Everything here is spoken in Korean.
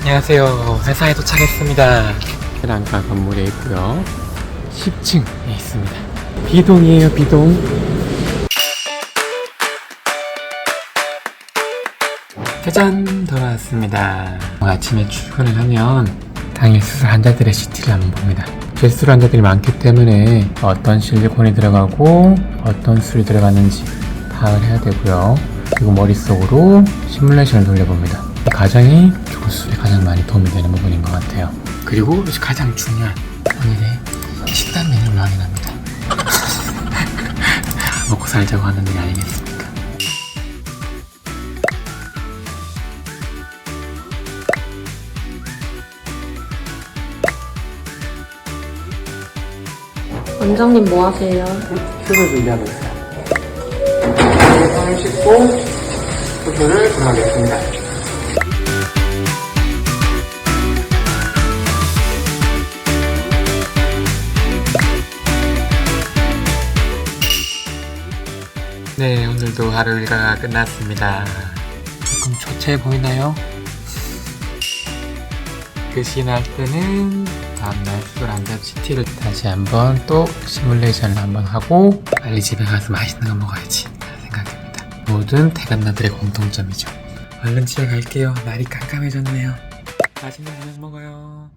안녕하세요. 회사에 도착했습니다. 해랑가 건물에 있고요. 10층에 있습니다. 비동이에요, 비동. 짜잔! 돌아왔습니다. 아침에 출근을 하면 당일 수술 환자들의 CT를 한번 봅니다. 실수를 환자들이 많기 때문에 어떤 실리콘이 들어가고 어떤 술이 들어갔는지 파악을 해야 되고요. 그리고 머릿속으로 시뮬레이션을 돌려봅니다. 이 과정이 조수에 가장 많이 도움이 되는 부분인 것 같아요. 그리고 가장 중요한 오늘의 식단 메뉴를 확인합니다. 먹고 살자고 하는 일 아니겠습니까? 원장님 뭐 하세요? 수술을 준비하고 있어요. 손을 씻고 수술을 들어가겠습니다. 네, 오늘도 하루 일과가 끝났습니다. 조금 초췌해 보이나요? 끝이 날 때는 다음날 수술 환자 CT를 다시 한번 또 시뮬레이션을 한번 하고 빨리 집에 가서 맛있는 거 먹어야지 생각입니다. 모든 태간나들의 공통점이죠. 얼른 집에 갈게요. 날이 깜깜해졌네요. 맛있는 저녁 먹어요.